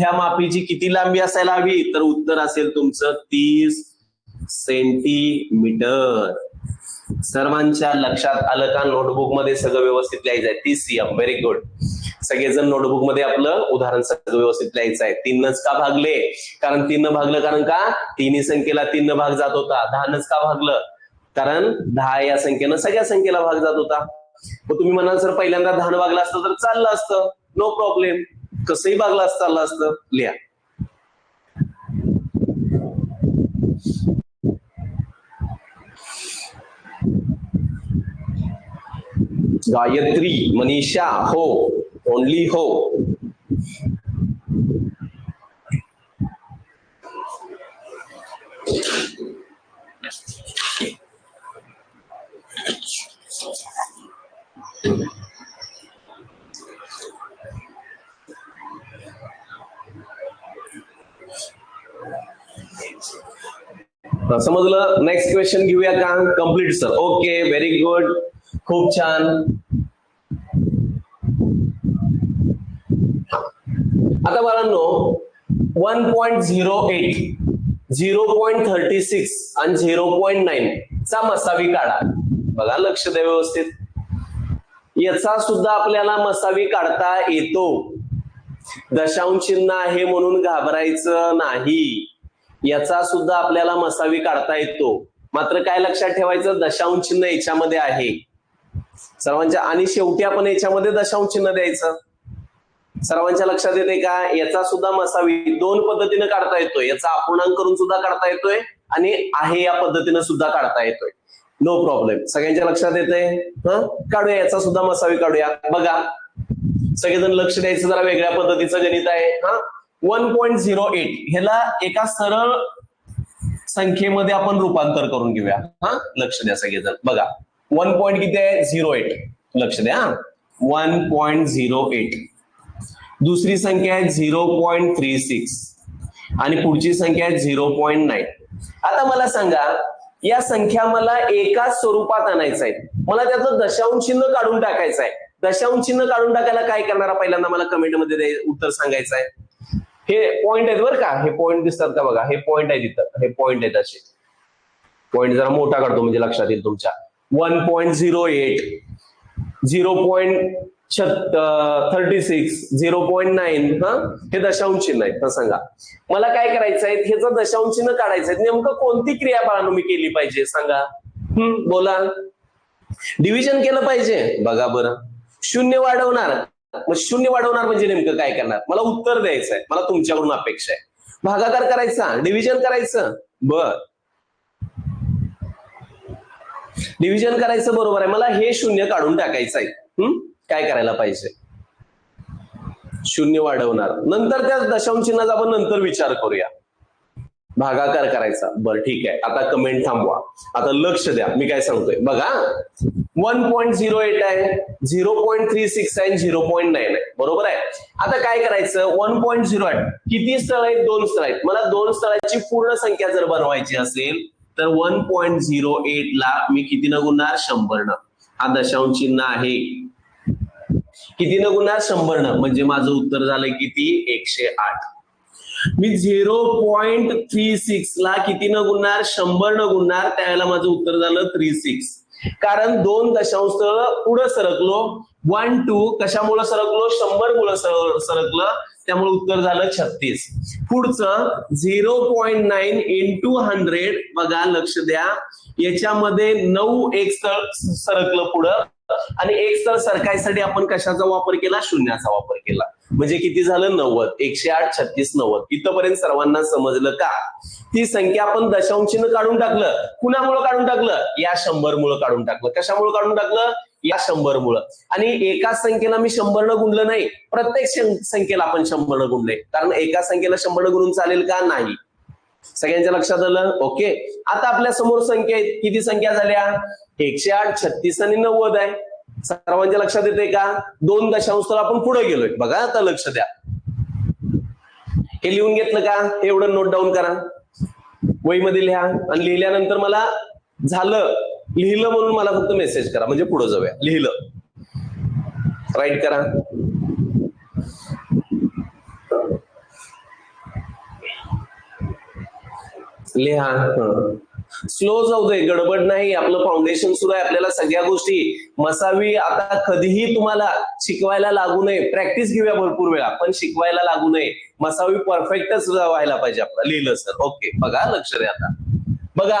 अंगठ्या मापीची किती लांबी असायला हवी? तर उत्तर असेल तुमचं तीस सेंटीमीटर. सर्वांच्या लक्षात आलं का? नोटबुकमध्ये सगळं व्यवस्थित लिहायचं आहे तीस सीएम व्हेरी गुड सगळेजण नोटबुकमध्ये आपलं उदाहरण सगळं व्यवस्थित लिहायचं आहे तीनच का भागले? कारण तीन भागलं कारण का? तिन्ही संख्येला तीन भाग जात होता. दहानच का भागलं? कारण दहा या संख्येनं सगळ्या संख्येला भाग जात होता. मग तुम्ही म्हणाल सर पहिल्यांदा दहा भागलं असतं तर चाललं असतं. नो प्रॉब्लेम कसंही बागला असतं चाललं असतं लिहा. गायत्री मनीषा हो ओनली हो. समजलं. नेक्स्ट क्वेश्चन घेऊया का? Complete sir okay very good खूप छान. आता बाळांनो one point zero eight zero point thirty six आणि झिरो पॉईंट नाईन चा मसावी काढा. बघा लक्ष द्या व्यवस्थित. याचा सुद्धा आपल्याला मसावी काढता येतो. दशांश चिन्ह आहे म्हणून घाबरायचं नाही. याचा सुद्धा आपल्याला मसावी काढता येतो. मात्र काय लक्षात ठेवायचं? दशांश चिन्ह याच्यामध्ये आहे. सर्वांच्या आणि शेवटी आपण याच्यामध्ये दशांश चिन्ह द्यायचं. सर्वांच्या लक्षात येते का? याचा सुद्धा मसावी दोन पद्धतीने काढता येतोय. याचा अपूर्णांक करून सुद्धा काढता येतोय आणि आहे या पद्धतीने सुद्धा काढता येतोय. नो प्रॉब्लेम सगळ्यांच्या लक्षात येते हा? काढूया. याचा सुद्धा मसावी काढूया. बघा. सगळेजण लक्ष द्यायचं जरा वेगळ्या पद्धतीचं गणित आहे. हा? वन पॉईंट झिरो एट ह्याला एका सरळ संख्येमध्ये आपण रूपांतर करून घेऊया. हा? लक्ष द्या सगळेजण. बघा. वन पॉईंट किती आहे? झिरो एट लक्ष द्या वन पॉईंट झिरो एट दुसरी संख्या आहे झिरो पॉईंट थ्री सिक्स आणि पुढची संख्या आहे झिरो पॉईंट नाईन आता मला सांगा या संख्या मला एकाच स्वरूपात आणायचं आहे. मला त्याचं दशांश चिन्ह काढून टाकायचं आहे. दशांश चिन्ह काढून टाकायला काय करणार? पहिल्यांदा मला कमेंटमध्ये द्याय- उत्तर सांगायचं आहे. हे पॉइंट आहेत बरं का. हे पॉइंट दिसतात का बघा. हे पॉइंट आहे तिथं हे पॉइंट आहेत असे. पॉइंट जरा मोठा काढतो म्हणजे लक्षात येईल तुमच्या. One point zero eight zero point thirty six zero point nine हा? हे दशांश चिन्ह आहेत सांगा. मला काय करायचं आहे? जर दशांश चिन्ह काढायचं आहे. नेमकं कोणती क्रिया बाळांनो मी केली पाहिजे? सांगा. हम्म बोला. डिव्हिजन केलं पाहिजे. बघा बरं. शून्य वाढवणार. मग शून्य वाढवणार म्हणजे नेमकं काय करणार? मला उत्तर द्यायचं आहे मला तुमच्याकडून अपेक्षा आहे. भागाकार करायचा डिव्हिजन करायचं. बर. डिव्हिजन करायचं बरोबर आहे. मला हे शून्य काढून टाकायचं आहे. हम्म काय करायला पाहिजे? शून्य वाढवणार. नंतर त्या दशांश चिन्हाचा आपण नंतर विचार करूया. भागाकार करायचा. बरं ठीक आहे. आता कमेंट थांबवा. आता लक्ष द्या. मी काय सांगतोय? बघा. वन पॉईंट झिरो एट आहे. झिरो पॉईंट थ्री सिक्स आहे झिरो पॉईंट नाईन आहे. बरोबर आहे? आता काय करायचं? वन पॉईंट झिरो आहे. किती स्थळ आहेत? दोन स्थळ आहेत. मला दोन स्थळाची पूर्ण संख्या जर बनवायची असेल तर वन पॉईंट झिरो एट ला मी किती न गुणणार? शंभर न हा दशांश चिन्ह आहे. किती न गुणणार? शंभर न म्हणजे माझं उत्तर झालं किती? एकशे आठ. मी झिरो पॉईंट थ्री सिक्स ला किती न गुणणार? शंभर न गुणणार? त्यावेळेला माझं उत्तर झालं थ्री सिक्स. कारण दोन दशांश पुढं सरकलो. वन टू कशामुळे सरकलो? शंभर मुळे सरकलं. त्यामुळे उत्तर झालं छत्तीस. पुढचं zero point nine into hundred बघा लक्ष द्या. याच्यामध्ये नऊ एक स्थळ सरकलं पुढं. आणि एक स्थळ सरकायसाठी आपण कशाचा वापर केला? शून्याचा वापर केला. म्हणजे किती झालं? नव्वद. एकशे आठ छत्तीस नव्वद. इथंपर्यंत सर्वांना समजलं का? ती संख्या आपण दशांशीनं काढून टाकलं. कुणामुळं काढून टाकलं? या शंभर मुळे काढून टाकलं. कशामुळे काढून टाकलं? या शंभर मुळे आणि एकाच संख्येला मी शंभर न गुणलं नाही. प्रत्येक संख्येला आपण शंभर गुणले कारण एका संख्येला शंभर गुणून चालेल का? नाही. सगळ्यांच्या लक्षात आलं? ओके. आता आपल्यासमोर संख्या किती संख्या झाल्या? एकशे आठ छत्तीस आणि नव्वद आहे. सर्वांच्या लक्षात येते का? दोन दशांश आपण पुढे गेलोय. बघा आता लक्ष द्या. हे लिहून घेतलं का? एवढं नोट डाऊन करा. वहीमध्ये लिहा आणि लिहिल्यानंतर मला झालं. लिहिलं म्हणून मला फक्त मेसेज करा. म्हणजे पुढे जाऊया. लिहिलं. राईट करा. लिहा. स्लो जाऊ दे गडबड नाही आपलं फाउंडेशन सुरू आहे आपल्याला सगळ्या गोष्टी मसावी. आता कधीही तुम्हाला शिकवायला लागू नये. प्रॅक्टिस घेऊया भरपूर वेळा पण शिकवायला लागू नये. मसावी परफेक्टच व्हायला पाहिजे आपलं. लिहिलं सर ओके बघा लक्ष द्या आता. बघा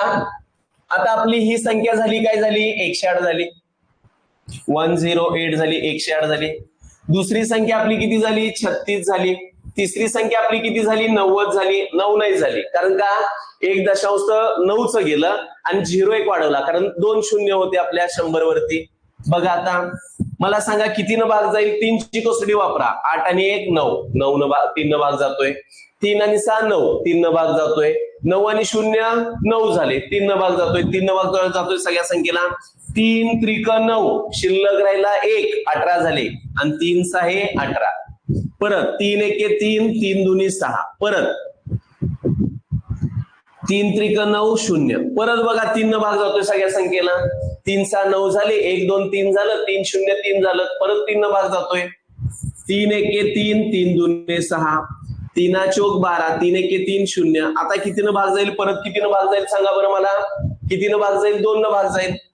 आता आपली ही संख्या झाली काय झाली? एकशे आठ झाली. वन झिरो एट झाली एकशे आठ झाली. दुसरी संख्या आपली किती झाली? छत्तीस झाली. तिसरी संख्या आपली किती झाली? नव्वद झाली नऊ नाही झाली. कारण का? एक दशांश नऊच गेलं आणि झिरो एक वाढवला. कारण दोन शून्य होते आपल्या शंभर वरती बघा आता. मला सांगा किती न भाग जाईल? तीनची कसोटी वापरा. आठ आणि एक नऊ. नऊ न भाग तीन भाग जातोय. तीन आणि सहा नऊ. तीन न भाग जातोय. नऊ आणि शून्य नऊ झाले. तीन न भाग जातोय. तीन न भाग जातोय सगळ्या संख्येला. तीन त्रिक नऊ. शिल्लक राहिला एक अठरा झाले. आणि तीन सहा अठरा. परत तीन एके तीन तीन दुनी सहा. परत. तीन त्रिक नऊ शून्य. परत बघा तीन न भाग जातोय सगळ्या संख्येला. तीन सहा नऊ झाले एक दोन तीन झालं तीन शून्य तीन झालं. परत तीन न भाग जातोय. तीन एके तीन तीन दुने सहा. तीना चोक बारा तीन एके तीन शून्य. आता कितीनं भाग जाईल? परत कितीनं भाग जाईल? सांगा बरं मला. कितीनं भाग जाईल? दोन न भाग जाईल.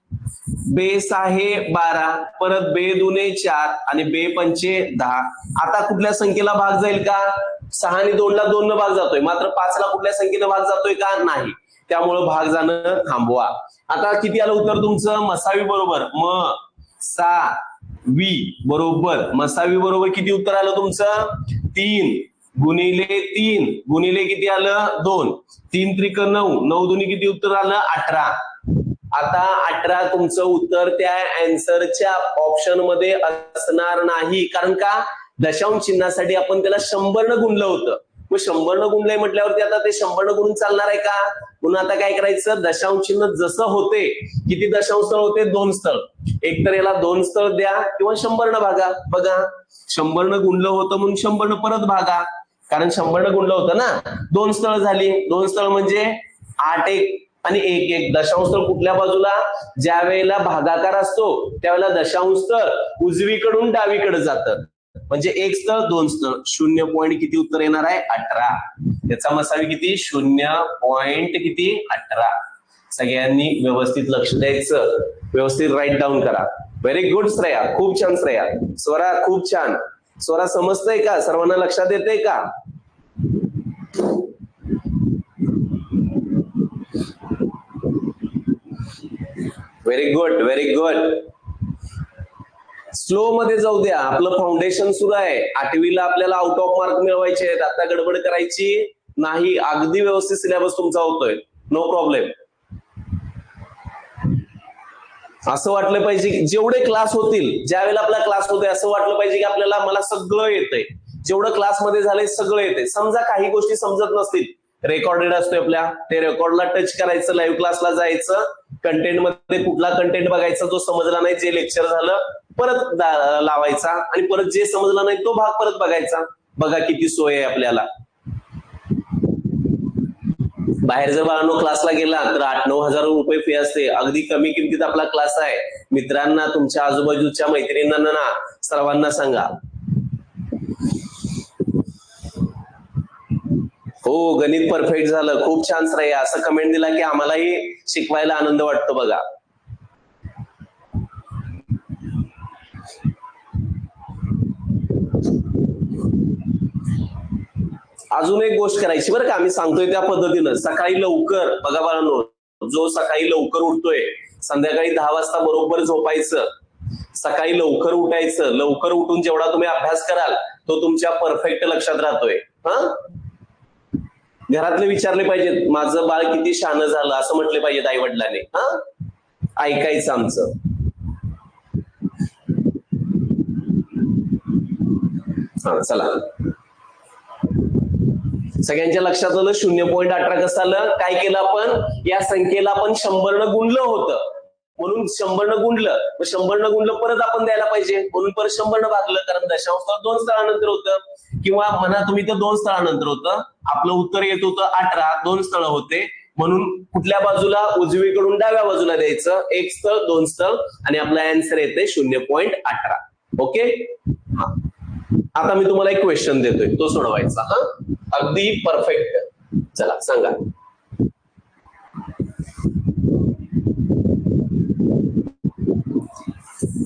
बे सहा बारा परत बे दुने चार आणि बे पंचे दहा. आता कुठल्या संख्येला भाग जाईल का? सहा आणि दोनला दोन न भाग जातोय. मात्र पाचला कुठल्या संख्येनं भाग जातोय का? नाही. त्यामुळं भाग जाणं थांबवा. आता किती आलं उत्तर तुमचं? मसावी बरोबर. म सा वी बरोबर. मसावी बरोबर किती उत्तर आलं तुमचं? तीन. गुणिले तीन. गुणिले किती आलं? दोन. तीन त्रिक नऊ. नऊ दोन्ही किती उत्तर आलं? अठरा. आता अठरा तुमचं उत्तर त्या अँसरच्या ऑप्शनमध्ये असणार नाही. कारण का? दशांश चिन्हासाठी आपण त्याला शंभर न गुणलं होतं. मग शंभर न गुणलंय म्हटल्यावरती आता ते शंभर न गुणून चालणार आहे का? पुन्हा आता काय करायचं? दशांश चिन्ह जसं होते किती दशांश स्थळ होते? दोन स्थळ एक तर याला दोन स्थळ द्या किंवा शंभर न भागा. बघा. शंभर न गुणलं होतं म्हणून शंभर न परत भागा. कारण शंभर न गुणलं होतं ना? दोन स्थळ झाली. दोन स्थळ म्हणजे आठ एक. आणि एक एक दशांश तर कुठल्या बाजूला? ज्या वेळेला भागाकार असतो त्यावेळेला दशांश तर उजवीकडून डावीकडे जातं. म्हणजे एक स्थळ दोन स्थळ. शून्य पॉईंट किती उत्तर येणार आहे? अठरा. त्याचा मसावी किती? शून्य पॉइंट किती? अठरा. सगळ्यांनी व्यवस्थित लक्ष द्यायचं. व्यवस्थित राईट डाऊन करा. Very good Shreya. खूप छान श्रेया. स्वरा खूप छान. स्वरा समजतंय का? सर्वांना लक्षात येते का? Very good very good slow मध्ये जाऊ द्या. आपलं फाउंडेशन सुरू आहे. आठवीला आपल्याला आउट ऑफ मार्क मिळवायचे आहेत. आता गडबड करायची नाही. अगदी व्यवस्थित सिलेबस तुमचा होतोय. नो प्रॉब्लेम असं वाटलं पाहिजे की जेवढे क्लास होतील ज्यावेळेला आपला क्लास होतोय असं वाटलं पाहिजे की आपल्याला मला सगळं येतंय. जेवढं क्लासमध्ये झालंय सगळं येते समजा काही गोष्टी समजत नसतील रेकॉर्डेड असतोय आपल्या. ते रेकॉर्डला टच करायचं लाईव्ह क्लासला जायचं. कंटेंटमध्ये कुठला कंटेंट बघायचा जो समजला नाही जे लेक्चर झालं परत लावायचा. आणि परत जे समजला नाही तो भाग परत बघायचा. बघा किती सोय आहे आपल्याला. बाहेर जर बाळांनो क्लासला गेला तर आठ नऊ हजार रुपये फी असते. अगदी कमी किमतीत आपला क्लास आहे. मित्रांना तुमच्या आजूबाजूच्या मैत्रिणींना ना सर्वांना सांगा. हो गणित परफेक्ट झालं. खूप छान श्रेय असं कमेंट दिला की आम्हालाही शिकवायला आनंद वाटतो बघा. अजून एक गोष्ट करायची बरं का. आम्ही सांगतोय त्या पद्धतीनं. सकाळी लवकर बघा बाळांनो जो सकाळी लवकर उठतोय संध्याकाळी दहा वाजता बरोबर झोपायचं सकाळी लवकर उठायचं लवकर उठून जेवढा तुम्ही अभ्यास कराल तो तुमच्या परफेक्ट लक्षात राहतोय. हा? घरातले विचारले पाहिजेत माझं बाळ किती शान झालं? असं म्हटले पाहिजेत आई वडिलांनी हा? ऐकायचं आमचं. हा चला. सगळ्यांच्या लक्षात आलं? शून्य पॉईंट अठरा कसं आलं? काय केलं आपण? या संख्येला आपण शंभरनं गुणलं होतं. म्हणून शंभर न गुणलं मग शंभर न गुंडलं परत आपण द्यायला पाहिजे. म्हणून परत शंभर न भागलं कारण दशांश स्थळ दोन स्थळानंतर होतं. किंवा म्हणा तुम्ही तर दोन स्थळानंतर होतं. आपलं उत्तर येत होतं अठरा दोन स्थळ होते. म्हणून कुठल्या बाजूला? उजवीकडून डाव्या बाजूला द्यायचं. एक स्थळ दोन स्थळ आणि आपला अँसर येते शून्य पॉईंट अठरा. ओके हा. आता मी तुम्हाला एक क्वेश्चन देतोय. तो सोडवायचा हा. अगदी परफेक्ट चला सांगा.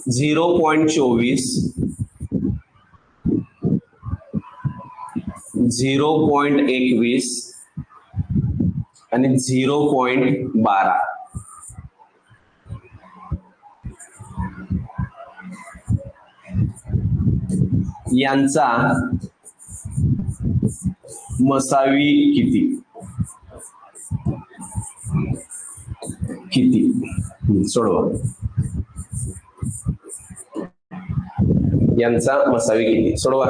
झिरो पॉईंट चोवीस झिरो पॉईंट एकवीस आणि झिरो पॉईंट बारा. यांचा मसावी किती? किती? सोडवा. यांचा मसावी किती? सोडवा.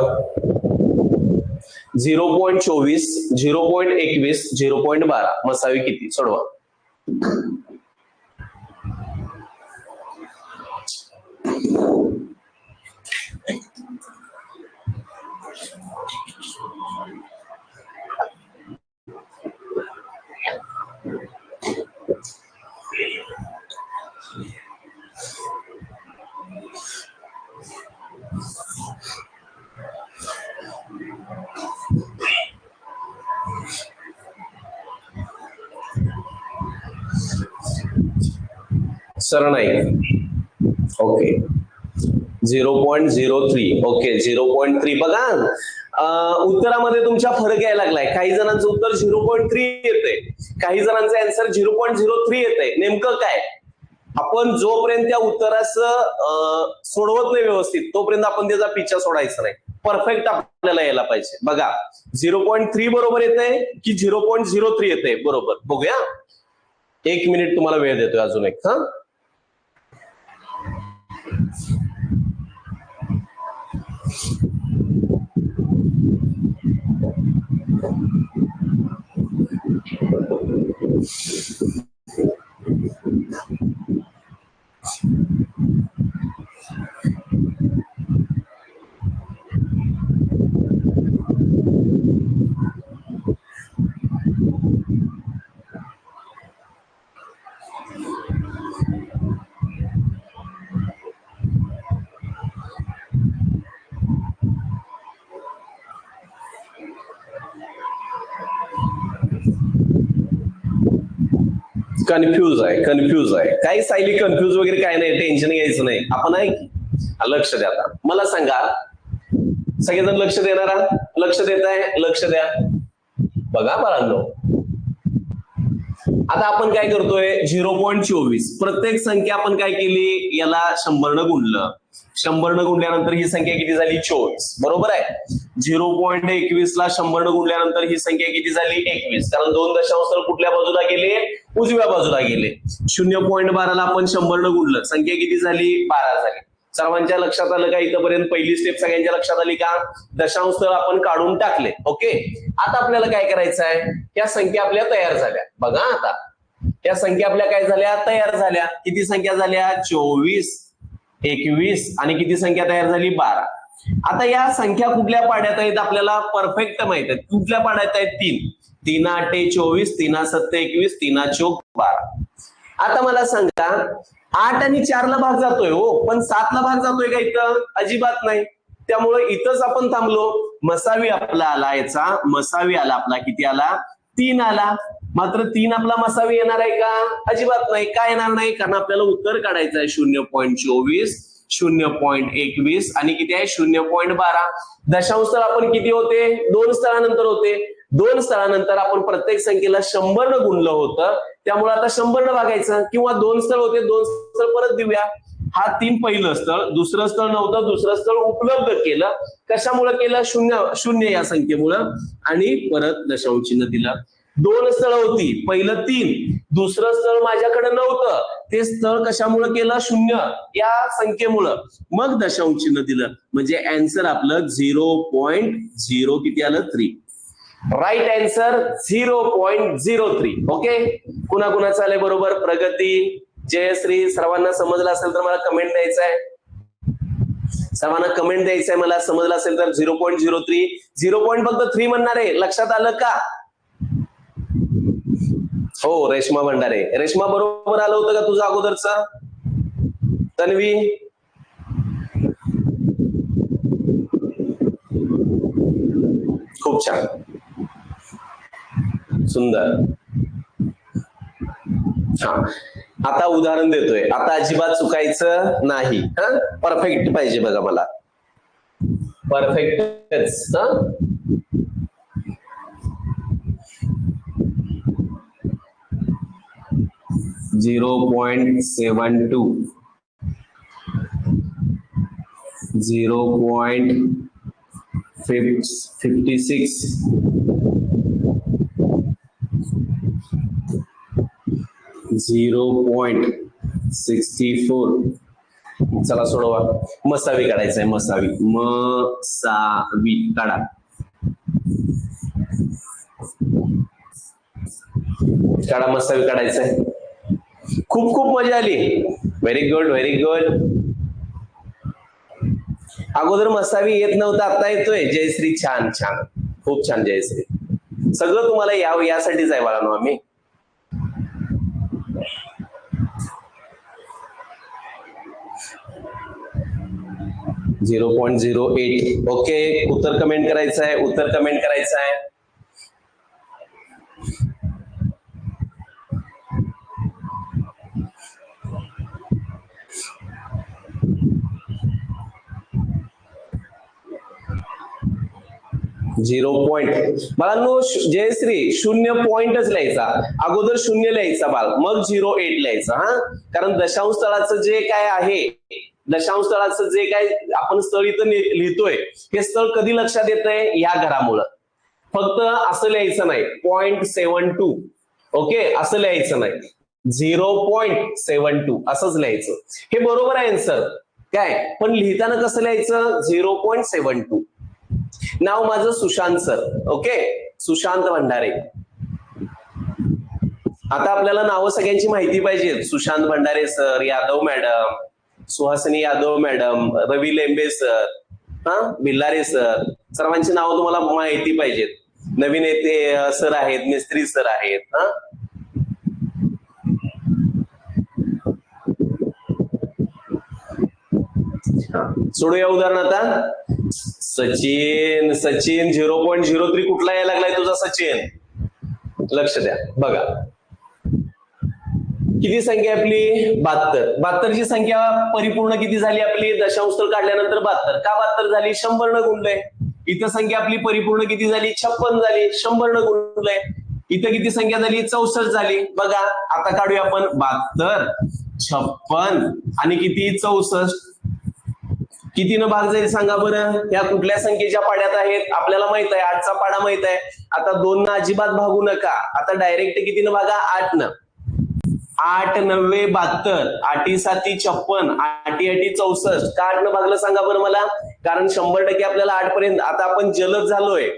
झिरो पॉईंट चोवीस झिरो पॉईंट एकवीस झिरो पॉईंट बारा. मसावी किती? सोडवा. Sarnaik okay. Zero point zero three. Okay zero point three. बघा उत्तरामध्ये तुमच्या फरक यायला लागलाय. काही जणांचं उत्तर झिरो पॉईंट थ्री येते काही जणांचं answer zero point zero three येते नेमकं काय? आपण जोपर्यंत त्या उत्तराचं सोडवत नाही व्यवस्थित तोपर्यंत आपण त्याचा पिच्छा सोडायचा नाही. परफेक्ट आपल्याला यायला पाहिजे. बघा झिरो पॉईंट थ्री बरोबर येते की झिरो पॉईंट झिरो थ्री येते बरोबर. बघूया. एक मिनिट तुम्हाला वेळ देतोय अजून एक हा? कन्फ्यूज आहे कन्फ्यूज आहे. काही सायली कन्फ्यूज वगैरे काय नाही टेन्शन घ्यायचं नाही. आपण आहे की? लक्ष द्या आता. मला सांगा सगळेजण लक्ष देणारा लक्ष देत आहे? लक्ष द्या. बघा बाळांनो. आता आपण काय करतोय? झिरो पॉईंट चोवीस. प्रत्येक संख्या आपण काय केली? याला शंभर न गुणलं. शंभर न गुणल्यानंतर ही संख्या किती झाली? चोवीस. बरोबर आहे? झिरो पॉईंट एकवीस ला शंभर गुणल्यानंतर ही संख्या किती झाली? एकवीस. कारण दोन दशांश तर कुठल्या बाजूला गेले? उजव्या बाजूला गेले. शून्य पॉईंट बाराला आपण शंभर गुणलं संख्या किती झाली? बारा झाली. सर्वांच्या लक्षात आलं का इथपर्यंत पहिली स्टेप सगळ्यांच्या लक्षात आली का? दशांश तर आपण काढून टाकले. ओके? आता आपल्याला काय करायचं आहे? या संख्या आपल्या तयार झाल्या. बघा आता. या संख्या आपल्या काय झाल्या? तयार झाल्या. किती संख्या झाल्या? चोवीस. एकवीस. आणि किती संख्या तयार झाली? बारा. आता या संख्या कुठल्या पाड्यात आहेत आपल्याला परफेक्ट माहीत आहेत. कुठल्या पाड्यात आहेत? तीन. तीन आठे चोवीस तीना सत्ते एकवीस तीना चोक बारा. आता मला सांगा आठ आणि चारला भाग जातोय हो पण सातला भाग जातोय का इथं? अजिबात नाही. त्यामुळे इथंच आपण थांबलो. मसावी आपला आला याचा. मसावी आला आपला. किती आला? तीन आला. मात्र तीन आपला मसावी येणार आहे का? अजिबात नाही. का येणार नाही? कारण आपल्याला उत्तर काढायचं आहे शून्य पॉईंट चोवीस. शून्य पॉईंट एकवीस आणि किती आहे? शून्य पॉईंट बारा. दशांश स्थळ आपण किती होते? दोन स्थळानंतर होते. दोन स्थळानंतर आपण प्रत्येक संख्येला शंभर न गुणलं होतं. त्यामुळे आता शंभर न भागायचं. किंवा दोन स्थळ होते दोन स्थळ परत देऊया. हा तीन पहिलं स्थळ. दुसरं स्थळ नव्हतं दुसरं स्थळ उपलब्ध केलं. कशामुळे केलं? शून्य शून्य या संख्येमुळं. आणि परत दशांश चिन्ह दिलं. दोन स्थळ होती. पहिलं तीन दुसरं स्थळ माझ्याकडे नव्हतं. ते स्थळ कशामुळे केलं? शून्य. या संख्येमुळं. मग दशांश चिन्ह दिलं. म्हणजे अँसर आपलं झिरो पॉईंट झिरो किती आलं? Three right answer zero point zero three okay कुणा कुणाचं आलंय बरोबर? प्रगती जयश्री सर्वांना समजलं असेल तर मला कमेंट द्यायचं आहे. सर्वांना कमेंट द्यायचंय मला. समजलं असेल तर zero point zero three zero point फक्त थ्री म्हणणार आहे. लक्षात आलं का? हो रेश्मा भंडारे. रेश्मा बरोबर आलं होतं का तुझं अगोदरचा? तन्वी? खूप छान. सुंदर. हा. आता उदाहरण देतोय. आता अजिबात चुकायचं नाही. हा? परफेक्ट पाहिजे बघा मला. परफेक्टच zero point seven two zero point fifty six zero point sixty four चला सोडवा. मसावी काढायचंय मसावी. मसावी काढा. काढा मसावी काढायचंय. खूप खूप मजा आली. व्हेरी गुड व्हेरी गुड अगोदर मसावी येत नव्हता आता येतोय. जयश्री छान छान. खूप छान जयश्री सगळं तुम्हाला यावं यासाठीच आहे बाळानो आम्ही. Zero point zero eight. Okay उत्तर कमेंट करायचं आहे उत्तर कमेंट करायचं आहे झिरो पॉईंट बाळांनो जयश्री शून्य पॉइंटच लिहायचा. अगोदर शून्य लिहायचा बाळ मग झिरो एट लिहायचा हा? कारण दशांश स्थळाचं जे काय आहे दशांश स्थळाचं जे काय आपण स्थळ इथं लिहितोय हे स्थळ कधी लक्षात येतंय? या घरामुळं फक्त असं लिहायचं नाही पॉइंट सेवन टू. ओके? असं लिहायचं नाही. झिरो पॉइंट सेवन टू असंच लिहायचं. हे बरोबर आहे सर काय? पण लिहिताना कसं लिहायचं? Zero point seven two. नाव माझं सुशांत सर. ओके सुशांत भंडारे. आता आपल्याला नावं सगळ्यांची माहिती पाहिजे Sushant Bhandare sir Yadav madam Suhasini Yadav madam Ravi Lembe sir हा? भिल्लारे सर. सर्वांची नावं तुम्हाला माहिती पाहिजेत. नवीन येते सर आहेत मिस्त्री सर आहेत हा? हा. सोडूया उदाहरण आता Sachin Sachin zero point zero three कुठला यायला लागलाय तुझा सचिन? लक्ष द्या. बघा. किती संख्या आपली? बहात्तर. बहात्तरची संख्या परिपूर्ण किती झाली आपली? दशांशतर काढल्यानंतर बहात्तर. का बहात्तर झाली? शंभर न गुणलंय. इथं संख्या आपली परिपूर्ण किती झाली? छप्पन झाली. शंभर न गुणलंय. इथं किती संख्या झाली? चौसष्ट झाली. बघा आता काढूया आपण. बहात्तर छप्पन आणि किती? चौसष्ट. कितीनं भाग जाईल सांगा बरं? या कुठल्या संख्येच्या पाड्यात आहेत? आपल्याला माहीत आहे आठचा पाडा माहीत आहे. आता दोन ना अजिबात भागू नका. आता डायरेक्ट कितीनं भागा? आठ न. आठ नव्वे बहात्तर आठी साती छप्पन आठी आठी चौसष्ट. का आठ न भागलं सांगा बरं मला? कारण शंभर टक्के आपल्याला आठ पर्यंत आता आपण जलद झालोय.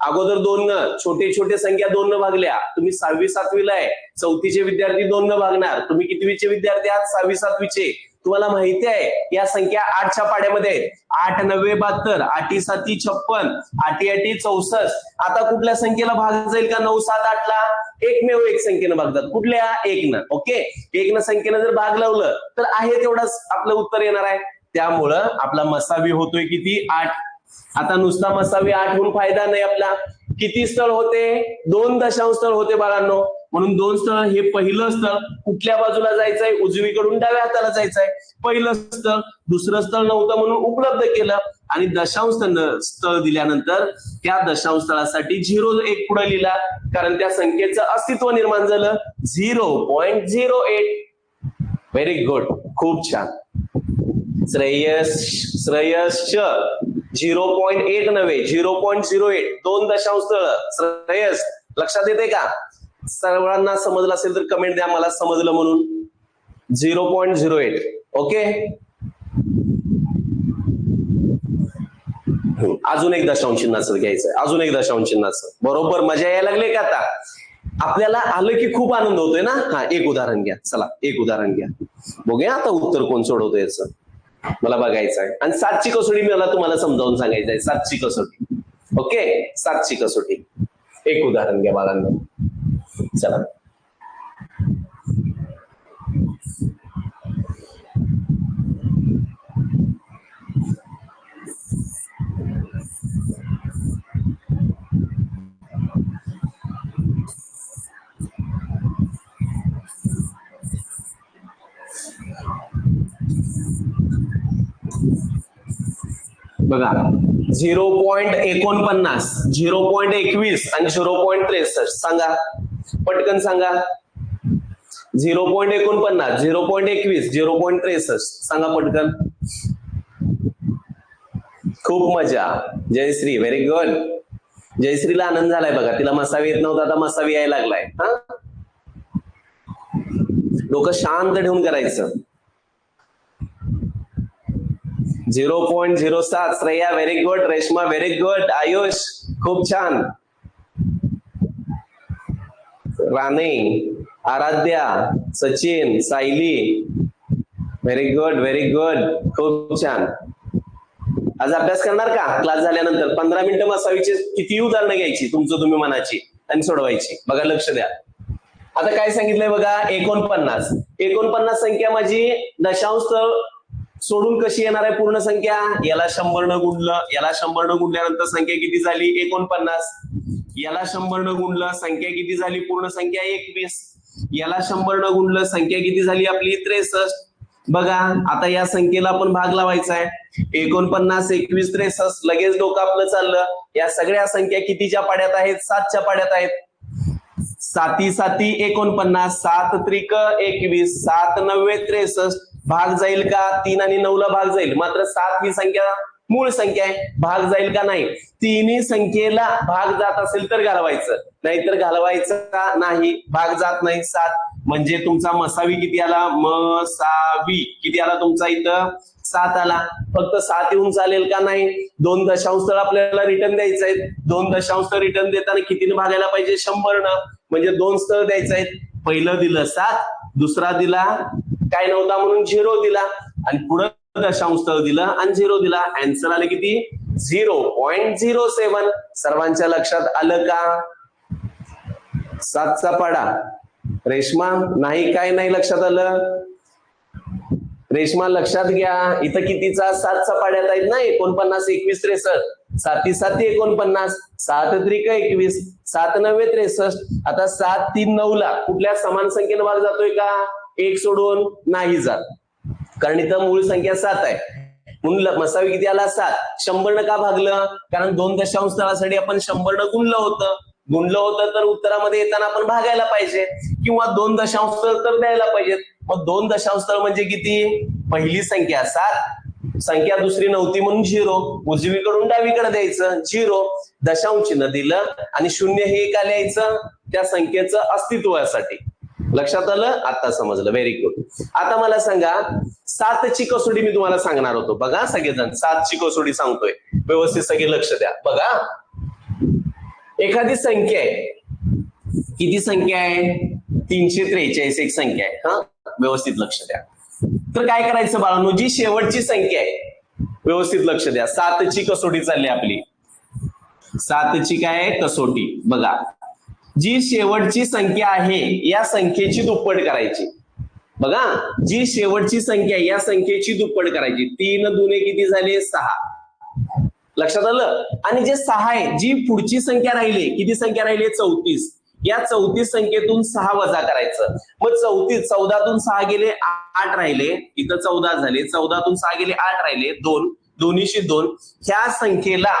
अगोदर दोन न छोटे छोटे संख्या दोन न भागल्या. तुम्ही सहावी सातवीला आहे. चौथीचे विद्यार्थी दोन न भागणार. तुम्ही कितवीचे विद्यार्थी आहात? सहावी सातवीचे. तुम्हाला माहिती आहे या संख्या आठच्या पाड्यामध्ये आहेत. आठ नव्वे बहात्तर आठी साती छप्पन आठी आठी चौसष्ट. आता कुठल्या संख्येला भाग जाईल का? नऊ सात आठला? एकमेव एक संख्येनं भागतात कुठल्या? एक न ओके? एक न संख्येनं जर भाग लावलं तर आहे तेवढंच आपलं उत्तर येणार आहे. त्यामुळं आपला मसावी होतोय किती? आठ. आता नुसता मसावी आठ होऊन फायदा नाही आपला. किती स्थळ होते? दोन दशांश स्थळ होते बाळांनो. म्हणून दोन स्थळ हे पहिलं स्थळ कुठल्या बाजूला जायचंय? उजवीकडून डाव्या हाताला जायचंय. पहिलं स्थळ दुसरं स्थळ नव्हतं म्हणून उपलब्ध केलं. आणि दशांश स्थळ- दिल्यानंतर त्या दशांश स्थळासाठी झिरो एक पुढे लिहिला. कारण त्या संख्येचं अस्तित्व निर्माण झालं. Zero point zero eight. Very good खूप छान. Shreyas Shreyas zero point eight नव्हे झिरो पॉईंट झिरो एट. दोन दशांश स्थळ. श्रेयस लक्षात येते का? सर्वांना समजलं असेल तर कमेंट द्या मला समजलं म्हणून. Zero point zero eight. Okay? अजून एक दशांश चिन्हाचं घ्यायचंय. अजून एक दशांश चिन्हाचं. बरोबर? मजा यायला लागले का आता? आपल्याला आलं की खूप आनंद होतोय ना? हा एक उदाहरण घ्या. चला एक उदाहरण घ्या. बघूया आता उत्तर कोण सोडवतोय याचं. मला बघायचं आहे आणि सातची कसोटी मला तुम्हाला समजावून सांगायचं आहे सातची कसोटी. ओके? सातची कसोटी. एक उदाहरण घ्या बाळांना. चला. बघा झिरो पॉईंट एकोणपन्नास झिरो पॉईंट एकवीस आणि झिरो पॉईंट त्रेसष्ट सांगा. पटकन सांगा. झिरो पॉईंट एकोणपन्नास झिरो पॉईंट एकवीस झिरो पॉईंट त्रेसष्ट. सांगा पटकन. खूप मजा. जयश्री व्हेरी गुड जयश्रीला आनंद झालाय बघा. तिला मसावी येत नव्हता आता मसावी यायला लागलाय. हा? डोकं शांत ठेवून करायचं. झिरो पॉईंट झिरो सात. Shreya very good Reshma very good Ayush खूप छान. Rane Aaradhya Sachin Sayali. Very good very good खूप छान. आज अभ्यास करणार का? क्लास झाल्यानंतर पंधरा मिनिटं मसावीची किती उदाहरणं घ्यायची तुमचं तुम्ही मनाची आणि सोडवायची? बघा लक्ष द्या. आता काय सांगितलंय बघा एकोणपन्नास. एकोणपन्नास संख्या माझी दशांश सोडून कशी येणार आहे पूर्ण संख्या? याला शंभर न गुणलं याला शंभर न गुणल्यानंतर संख्या किती झाली? एकोणपन्नास. याला शंभर न गुणलं संख्या किती झाली? पूर्ण संख्या एकवीस. याला शंभर न गुणलं संख्या किती झाली? आपली त्रेसष्ट. बघा आता या संख्येला आपण भाग लावायचा आहे एकोणपन्नास एकवीस त्रेसष्ट लगेच डोकं आपलं चाललं. या सगळ्या संख्या कितीच्या पाड्यात आहेत? सातच्या पाड्यात आहेत. साती साती एकोणपन्नास सात त्रिक एकवीस सात नव्वे त्रेसष्ट. भाग जाईल का? तीन आणि नऊ ला भाग जाईल. मात्र सात ही संख्या मूळ संख्या आहे. भाग जाईल का नाही? तिन्ही संख्येला भाग जात असेल तर घालवायचं. नाहीतर घालवायचं का नाही भाग जात नाही सात. म्हणजे तुमचा मसावी किती आला? मसावी. किती आला तुमचा इथं? सात आला. फक्त सात येऊन चालेल का नाही? दोन दशांश तर आपल्याला रिटर्न द्यायचं आहे. दोन दशांश तर रिटर्न देताना कितीने भागायला पाहिजे? शंभर न म्हणजे दोन स्थळ द्यायचं आहेत. पहिलं दिलं सात दुसरा दिला काय नव्हता म्हणून झिरो दिला. आणि पुढं दशांश स्थळ दिलं आणि झिरो दिला. अँसर आलं किती? झिरो. Point zero seven. सर्वांच्या लक्षात आलं का? सातचा पाडा. रेश्मा नाही काय नाही लक्षात आलं? रेश्मा लक्षात घ्या. इथं कितीचा? सातचा पाड्यात आहेत ना? एकोणपन्नास एकवीस त्रेसष्ट. साती साती एकोणपन्नास. सात त्रिक एकवीस. सात नव्वे त्रेसष्ट. आता सात तीन नऊ ला कुठल्या समान संख्येने भाग जातोय का? एक सोडून नाही जात. कारण इथं मूळ संख्या सात आहे. म्हणून मसावी किती आला? सात. शंभर का भागलं? कारण दोन दशांश स्थळासाठी आपण शंभर गुणलं होतं. गुणलं होतं तर उत्तरामध्ये येताना आपण भागायला पाहिजे. किंवा दोन दशांश स्थळ तर द्यायला पाहिजेत मग दोन दशांश स्थळ म्हणजे किती? पहिली संख्या सात. संख्या दुसरी नव्हती म्हणून झिरो. उजवीकडून डावीकडे द्यायचं झिरो. दशांश चिन्ह दिलं आणि शून्य हे का लिहायचं? त्या संख्येचं अस्तित्वासाठी. लक्षात आलं? आता समजलं. व्हेरी गुड आता मला सांगा सातची कसोटी मी तुम्हाला सांगणार होतो. बघा सगळेजण सातची कसोटी सांगतोय. व्यवस्थित सगळे लक्ष द्या. बघा. एखादी संख्या आहे. किती संख्या आहे? तीनशे त्रेचाळीस एक संख्या आहे. हा? व्यवस्थित लक्ष द्या. तर काय करायचं बाळांनो? जी शेवटची संख्या आहे व्यवस्थित लक्ष द्या. सातची कसोटी चालली आपली. सातची काय आहे? कसोटी. बघा. जी शेवटची संख्या आहे या संख्येची दुप्पट करायची. बघा जी शेवटची संख्या आहे या संख्येची दुप्पट करायची. तीन दुने किती झाले? सहा. लक्षात आलं? आणि जे सहा आहे जी पुढची संख्या राहिली किती संख्या राहिली? चौतीस. या चौतीस संख्येतून सहा वजा करायचं. मग चौतीस चौदातून सहा गेले आठ राहिले. इथं चौदा झाले. चौदातून सहा गेले आठ राहिले. दोन. दोन्हीशी दोन. ह्या संख्येला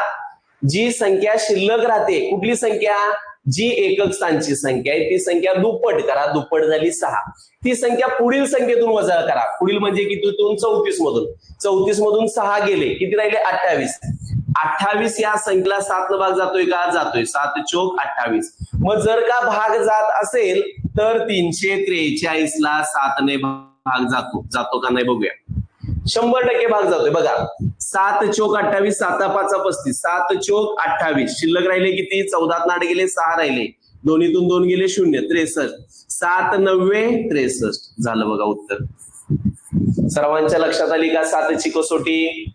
जी संख्या शिल्लक राहते कुठली संख्या? जी एकक स्थानची संख्या आहे ती संख्या दुप्पट करा. दुप्पट झाली सहा. ती संख्या पुढील संख्येतून वजा करा. पुढील म्हणजे कितीतून चौतीस मधून. चौतीस मधून सहा गेले. किती राहिले? अठ्ठावीस. अठ्ठावीस या संख्येला सात भाग जातोय का? जातोय. सात चोक अठ्ठावीस. मग जर का भाग जात असेल तर तीनशे त्रेचाळीस ला सातने भाग जातो. जातो का नाही बघूया. शंभर टक्के भाग जातोय. बघा सात चोक अठ्ठावीस साता पाचा पस्तीस. सात चोक अठ्ठावीस. शिल्लक राहिले किती? चौदात आठ गेले सहा राहिले. दोन्हीतून दोन गेले शून्य. त्रेसष्ट. सात नव्वे त्रेसष्ट. झालं बघा उत्तर. सर्वांच्या लक्षात आली का सातची कसोटी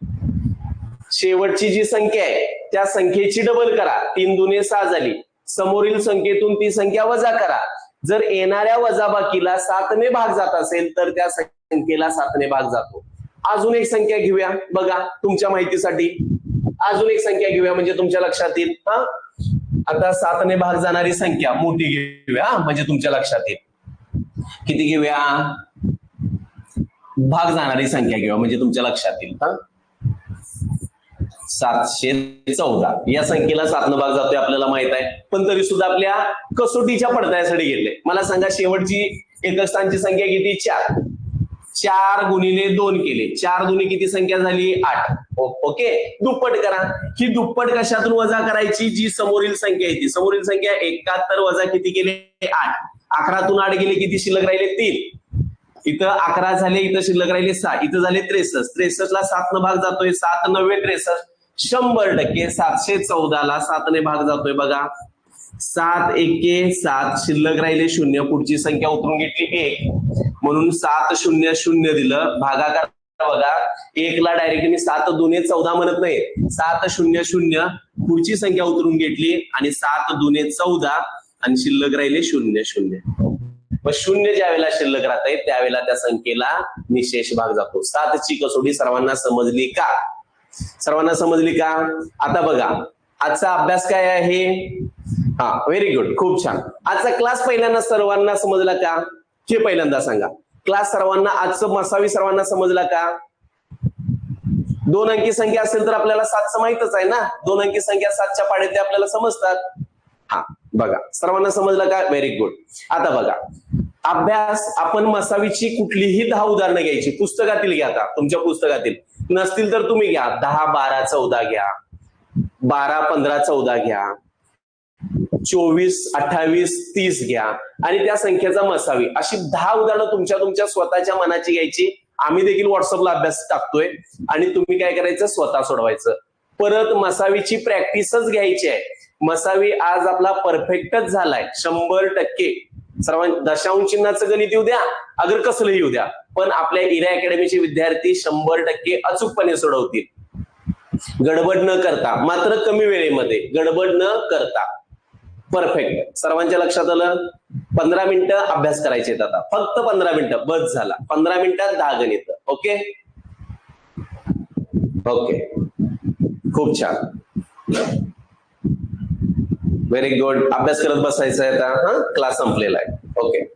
शेवटची जी संख्या आहे त्या संख्येची डबल करा. तीन दुने सहा झाली. समोरील संख्येतून ती संख्या वजा करा. जर येणाऱ्या वजाबाकीला सातने भाग जात असेल तर त्या संख्येला सातने भाग जातो. अजून एक संख्या घेऊया. बघा तुमच्या माहितीसाठी. अजून एक संख्या घेऊया म्हणजे तुमच्या लक्षात येईल हा? आता सातने भाग जाणारी संख्या मोठी घेऊया म्हणजे तुमच्या लक्षात येईल किती घेऊया? भाग जाणारी संख्या घेऊया म्हणजे तुमच्या लक्षात येईल हा? सातशे चौदा. या संख्येला सातनं भाग जातोय आपल्याला माहीत आहे. पण तरी सुद्धा आपल्या कसोटीच्या पडताळ्यासाठी घेतले मला सांगा शेवटची एकस्थानची संख्या किती? चार. चार गुणिले दोन केले. चार दुनी किती संख्या झाली? आठ. ओके? दुप्पट करा. ही दुप्पट कशातून वजा करायची? जी समोरील संख्या आहे ती. समोरील संख्या एकाहत्तर वजा किती केले? आठ. अकरातून आठ गेले किती शिल्लक राहिले? तीन. इथं अकरा झाले इथं शिल्लक राहिले सहा. इथं झाले त्रेसष्ट. त्रेसष्ट ला सात न भाग जातोय. सात नव्वे त्रेसष्ट. शंभर टक्के सातशे चौदाला सातने भाग जातोय बघा. सात एके सात. शिल्लक राहिले शून्य. पुढची संख्या उतरून घेतली एक. म्हणून सात शून्य शून्य दिलं. भागाकार बघा. एकला डायरेक्ट मी सात दुने चौदा म्हणत नाही. सात शून्य शून्य. पुढची संख्या उतरून घेतली आणि सात दुने चौदा आणि शिल्लक राहिले शून्य शून्य. मग शून्य ज्या वेळेला शिल्लक राहते त्यावेळेला त्या संख्येला निशेष भाग जातो सातची कसोटी सर्वांना समजली का? सर्वांना समजली का? आता बघा. आजचा अभ्यास काय आहे? हा व्हेरी गुड खूप छान. आजचा क्लास पहिल्यांदा सर्वांना समजला का? हे पहिल्यांदा सांगा. क्लास सर्वांना आजचं मसावी सर्वांना समजला का? दोन अंकी संख्या असेल तर आपल्याला सातचं माहितच आहे ना? दोन अंकी संख्या सातच्या पाड्यात ते आपल्याला समजतात. हा बघा. सर्वांना समजलं का? व्हेरी गुड आता बघा. अभ्यास आपण मसावीची कुठलीही दहा उदाहरणं घ्यायची. पुस्तकातील घ्या आता. तुमच्या पुस्तकातील. नसतील तर तुम्ही घ्या. दहा बारा चौदा घ्या. बारा पंधरा चौदा घ्या. चोवीस अठ्ठावीस तीस घ्या. आणि त्या संख्येचा मसावी. अशी दहा उदाहरणं तुमच्या तुमच्या स्वतःच्या मनाची घ्यायची. आम्ही देखील व्हॉट्सअपला अभ्यास टाकतोय. आणि तुम्ही काय करायचं? स्वतः सोडवायचं. परत मसावीची प्रॅक्टिसच घ्यायची आहे. मसावी आज आपला परफेक्टच झालाय. शंभर टक्के. सर्वां दशांश चिन्हाचं गणित येऊ द्या. अगर कसलंही येऊ द्या. पण आपल्या इरा अकॅडमीचे विद्यार्थी शंभर टक्के अचूकपणे सोडवतील. गडबड न करता. मात्र कमी वेळेमध्ये. गडबड न करता. परफेक्ट सर्वांच्या लक्षात आलं? पंधरा मिनिटं अभ्यास करायचे आहेत आता. फक्त पंधरा मिनिटं. बस झाला. पंधरा मिनिटात दहा गणित ओके? ओके. खूप छान. व्हेरी गुड अभ्यास करत बसायचा आहे आता. हा? क्लास संपलेला आहे. ओके.